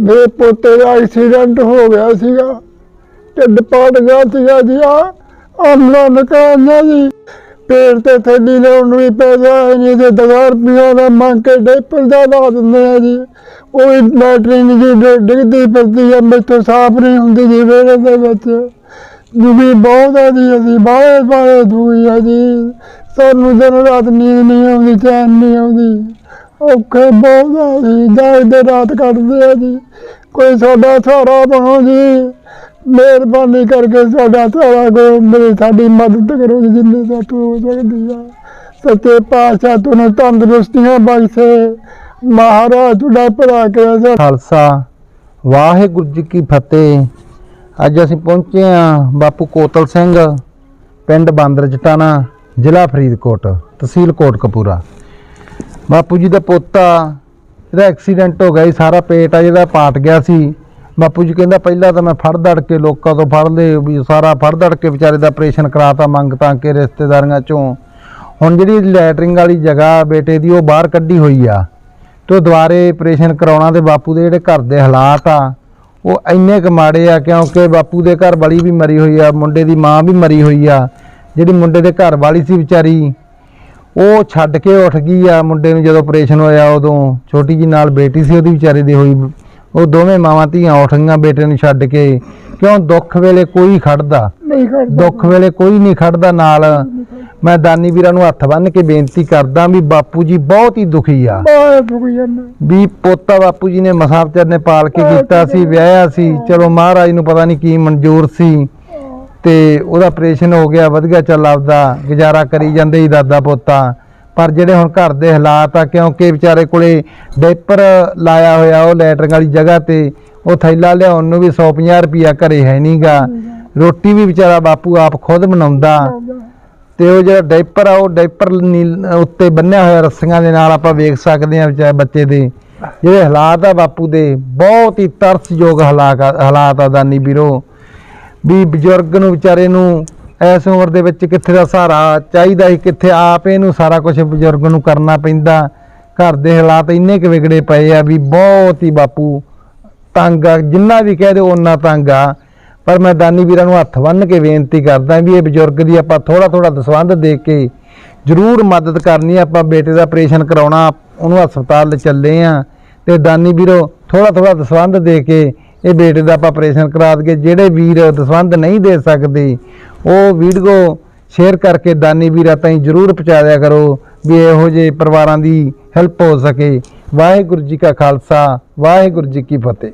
ਮੇਰੇ ਪੋਤੇ ਦਾ ਐਕਸੀਡੈਂਟ ਹੋ ਗਿਆ ਸੀਗਾ। ਢਿੱਡ ਪਾੜ ਗਿਆ ਸੀਗਾ ਜੀ, ਆ ਆਮਲਾ ਨਕਾਨਾ ਜੀ। ਪੇੜ ਤੇ ਥੱਲੀ ਲਾਉਣ ਨੂੰ ਵੀ ਪੈਸਾ ਹੈ ਨਹੀਂ ਤੇ ਦਗਾ ਰੁਪਈਆ ਦਾ ਮੰਗ ਕੇ ਡੇਪਰ ਦਾ ਲਾ ਦਿੰਦੇ ਆ ਜੀ। ਕੋਈ ਵੀ ਲੈਟਰਿਨ ਜੀ ਡਿੱਗਦੀ ਫਿਰਦੀ ਆ, ਮੈਥੋਂ ਸਾਫ਼ ਨਹੀਂ ਹੁੰਦੀ ਜੀ, ਵਿਹੜੇ ਦੇ ਵਿੱਚ। ਦੁਖੀ ਬਹੁਤ ਆ ਜੀ, ਅਸੀਂ ਬਾਹਲੇ ਬਾਹਲੇ ਦੁਖੀ ਆ ਜੀ। ਸਾਨੂੰ ਦਿਨ ਰਾਤ ਨੀਂਦ ਨਹੀਂ ਆਉਂਦੀ, ਚੈਨ ਨਹੀਂ ਆਉਂਦੀ। ਔਖੇ ਬਹੁਤ ਆ ਜੀ ਜਾਗਦੇ ਰਾਤ ਕੱਟਦੇ ਆ ਜੀ। ਕੋਈ ਸਾਡਾ ਸਹਾਰਾ ਬਣੋ ਜੀ, ਮਿਹਰਬਾਨੀ ਕਰਕੇ ਸਾਡਾ ਸਹਾਰਾ ਕਰੋ ਮੇਰੀ ਸਾਡੀ ਮਦਦ ਕਰੋ ਜੀ, ਜਿੰਨੇ ਸਾਥੋਂ ਹੋ ਸਕਦੀ ਆ। ਸੱਚੇ ਪਾਤਸ਼ਾਹ ਤੁਹਾਨੂੰ ਤੰਦਰੁਸਤੀਆਂ ਬਖਸ਼ੇ। ਮਹਾਰਾਜ ਤੁਹਾਡਾ ਭਲਾ ਕਰੇ ਖਾਲਸਾ, ਵਾਹਿਗੁਰੂ ਜੀ ਕੀ ਫਤਿਹ। ਅੱਜ ਅਸੀਂ ਪਹੁੰਚੇ ਆ ਬਾਪੂ ਕੋਤਲ ਸਿੰਘ, ਪਿੰਡ ਬਾਂਦਰ ਜਟਾਣਾ, ਜ਼ਿਲ੍ਹਾ ਫਰੀਦਕੋਟ, ਤਹਿਸੀਲ ਕੋਟਕਪੂਰਾ। ਬਾਪੂ ਜੀ ਦਾ ਪੋਤਾ, ਇਹਦਾ ਐਕਸੀਡੈਂਟ ਹੋ ਗਿਆ ਸੀ ਸਾਰਾ ਪੇਟ ਆ ਜਿਹੜਾ ਪਾਟ ਗਿਆ ਸੀ। ਬਾਪੂ ਜੀ ਕਹਿੰਦਾ, ਪਹਿਲਾਂ ਤਾਂ ਮੈਂ ਫੜ ਦੜ ਕੇ ਲੋਕਾਂ ਤੋਂ ਫੜ ਲਏ, ਵੀ ਸਾਰਾ ਫੜ ਦੜ ਕੇ ਵਿਚਾਰੇ ਦਾ ਆਪਰੇਸ਼ਨ ਕਰਾਤਾ, ਮੰਗ ਤਾਂ ਕੇ ਰਿਸ਼ਤੇਦਾਰੀਆਂ ਚੋਂ। ਹੁਣ ਜਿਹੜੀ ਲੈਟਰਿੰਗ ਵਾਲੀ ਜਗ੍ਹਾ ਬੇਟੇ ਦੀ, ਉਹ ਬਾਹਰ ਕੱਢੀ ਹੋਈ ਆ। ਤੇ ਉਹ ਦੁਬਾਰੇ ਆਪਰੇਸ਼ਨ ਕਰਾਉਣਾ ਤੇ ਬਾਪੂ ਦੇ ਜਿਹੜੇ ਘਰ ਦੇ ਹਾਲਾਤ ਆ, ਉਹ ਇੰਨੇ ਕੁ ਮਾੜੇ ਆ, ਕਿਉਂਕਿ ਬਾਪੂ ਦੇ ਘਰ ਵਾਲੀ ਵੀ ਮਰੀ ਹੋਈ ਆ, ਮੁੰਡੇ ਦੀ ਮਾਂ ਵੀ ਮਰੀ ਹੋਈ ਆ। ਜਿਹੜੀ ਮੁੰਡੇ ਦੇ ਘਰ ਵਾਲੀ ਸੀ ਵਿਚਾਰੀ ਉਹ ਛੱਡ ਕੇ ਉੱਠ ਗਈ ਆ ਮੁੰਡੇ ਨੂੰ ਜਦੋਂ ਆਪਰੇਸ਼ਨ ਹੋਇਆ ਉਦੋਂ। ਛੋਟੀ ਜੀ ਨਾਲ ਬੇਟੀ ਸੀ ਉਹਦੀ ਵਿਚਾਰੇ ਦੀ ਹੋਈ। ਉਹ ਦੋਵੇਂ ਮਾਵਾਂ ਧੀਆਂ ਉੱਠ ਗਈਆਂ ਬੇਟੇ ਨੂੰ ਛੱਡ ਕੇ। ਕਿਉਂ ਦੁੱਖ ਵੇਲੇ ਕੋਈ ਖੜਦਾ? ਨਹੀਂ ਕਰਦਾ ਦੁੱਖ ਵੇਲੇ ਕੋਈ ਨਹੀਂ ਖੜਦਾ ਨਾਲ। ਮੈਂ ਦਾਨੀ ਵੀਰਾਂ ਨੂੰ ਹੱਥ ਬੰਨ੍ਹ ਕੇ ਬੇਨਤੀ ਕਰਦਾ ਵੀ ਬਾਪੂ ਜੀ ਬਹੁਤ ਹੀ ਦੁਖੀ ਆ। ਵੀ ਪੋਤਾ ਬਾਪੂ ਜੀ ਨੇ ਮਸਾਂ ਵਿਚਾਰ ਨੇ ਪਾਲ ਕੇ ਕੀਤਾ ਸੀ ਵਿਆਹਿਆ ਸੀ। ਚਲੋ ਮਹਾਰਾਜ ਨੂੰ ਪਤਾ ਨਹੀਂ ਕੀ ਮਨਜ਼ੂਰ ਸੀ। ਤੇ ਉਹਦਾ ਆਪਰੇਸ਼ਨ ਹੋ ਗਿਆ, ਵਧੀਆ ਚੱਲ ਆਪਦਾ, ਗੁਜ਼ਾਰਾ ਕਰੀ ਜਾਂਦੇ ਸੀ ਦਾਦਾ ਪੋਤਾ। ਪਰ ਜਿਹੜੇ ਹੁਣ ਘਰ ਦੇ ਹਾਲਾਤ ਆ, ਕਿਉਂਕਿ ਵਿਚਾਰੇ ਕੋਲੇ ਡਾਈਪਰ ਲਾਇਆ ਹੋਇਆ, ਉਹ ਲੈਟਰਿੰਗ ਵਾਲੀ ਜਗ੍ਹਾ ਤੇ, ਉਹ ਥੈਲਾ ਲਿਆਉਣ ਨੂੰ ਵੀ 150 ਰੁਪਿਆ ਘਰੇ ਹੈ ਨਹੀਂਗਾ ਰੋਟੀ ਵੀ ਵਿਚਾਰਾ ਬਾਪੂ ਆਪ ਖੁਦ ਬਣਾਉਂਦਾ। ਤੇ ਉਹ ਜਿਹੜਾ ਡਾਈਪਰ ਆ, ਉਹ ਡਾਈਪਰ ਨੀਲ- ਉੱਤੇ ਬੰਨਿਆ ਹੋਇਆ ਰੱਸੀਆਂ ਦੇ ਨਾਲ ਆਪਾਂ ਵੇਖ ਸਕਦੇ ਆ ਵਿਚਾਰੇ ਬੱਚੇ ਦੇ। ਜਿਹੜੇ ਹਾਲਾਤ ਆ ਬਾਪੂ ਦੇ, ਬਹੁਤ ਹੀ ਤਰਸਯੋਗ ਹਾਲਾਤ ਆ- ਹਾਲਾਤ ਆ ਦਾਨੀ ਵੀਰੋ। ਵੀ ਬਜ਼ੁਰਗ ਨੂੰ, ਵਿਚਾਰੇ ਨੂੰ ਇਸ ਉਮਰ ਦੇ ਵਿੱਚ ਕਿੱਥੇ ਦਾ ਸਹਾਰਾ ਚਾਹੀਦਾ ਸੀ, ਕਿੱਥੇ ਆਪ ਇਹਨੂੰ ਸਾਰਾ ਕੁਝ ਬਜ਼ੁਰਗ ਨੂੰ ਕਰਨਾ ਪੈਂਦਾ। ਘਰ ਦੇ ਹਾਲਾਤ ਇੰਨੇ ਕੁ ਵਿਗੜੇ ਪਏ ਆ ਵੀ ਬਹੁਤ ਹੀ ਬਾਪੂ ਤੰਗ ਆ, ਜਿੰਨਾ ਵੀ ਕਹਿ ਦਿਓ ਓਨਾ ਤੰਗ ਆ। ਪਰ ਮੈਂ ਦਾਨੀ ਵੀਰਾਂ ਨੂੰ ਹੱਥ ਬੰਨ੍ਹ ਕੇ ਬੇਨਤੀ ਕਰਦਾ ਵੀ ਇਹ ਬਜ਼ੁਰਗ ਦੀ ਆਪਾਂ ਥੋੜਾ ਥੋੜਾ ਦਸਵੰਧ ਦੇ ਕੇ ਜ਼ਰੂਰ ਮਦਦ ਕਰਨੀ ਆਪਾਂ ਬੇਟੇ ਦਾ ਆਪਰੇਸ਼ਨ ਕਰਾਉਣਾ, ਉਹਨੂੰ ਹਸਪਤਾਲ ਲੈ ਚੱਲੇ ਆ। ਤੇ ਦਾਨੀ ਵੀਰੋ ਥੋੜਾ ਥੋੜਾ ਦਸਵੰਧ ਦੇ ਕੇ ਇਹ ਬੇਟੇ ਦਾ ਆਪਾਂ ਆਪਰੇਸ਼ਨ ਕਰਾ ਦਈਏ, ਜਿਹੜੇ ਵੀਰ ਦਸਵੰਧ ਨਹੀਂ ਦੇ ਸਕਦੇ, ਉਹ ਵੀਡੀਓ ਸ਼ੇਅਰ ਕਰਕੇ ਦਾਨੀ ਵੀਰਾਂ ਤਾਈਂ ਜ਼ਰੂਰ ਪਹੁੰਚਾ ਦਿਆ ਕਰੋ ਵੀ ਇਹੋ ਜਿਹੇ ਪਰਿਵਾਰਾਂ ਦੀ ਹੈਲਪ ਹੋ ਸਕੇ। ਵਾਹਿਗੁਰੂ ਜੀ ਕਾ ਖਾਲਸਾ, ਵਾਹਿਗੁਰੂ ਜੀ ਕੀ ਫਤਿਹ।